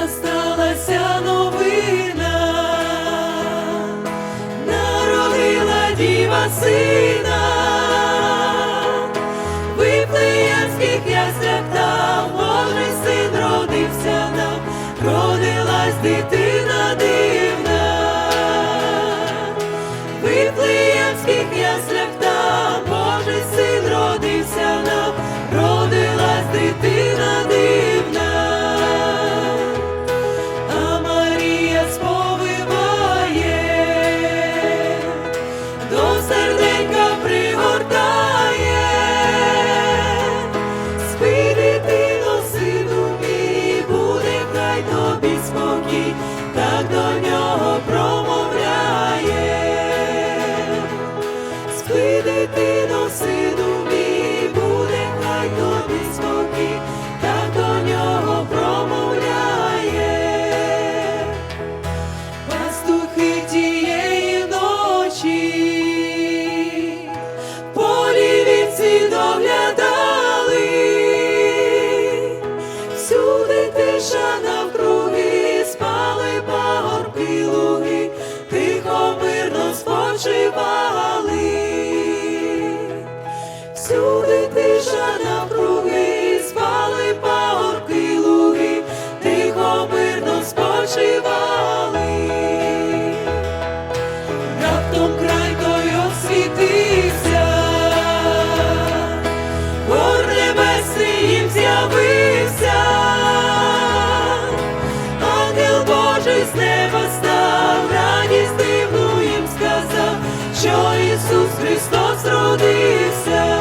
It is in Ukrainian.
насталася новина, народила діва сина, виплиянських яснях там Божий син родився нам, родилась дитина. abandono. напруги, спали пагорки луги, тихо мирно спочивали, раптом край той освітився, гор небесний їм з'явився, ангел Божий з неба став, радість дивну їм сказав, що Ісус Христос родився.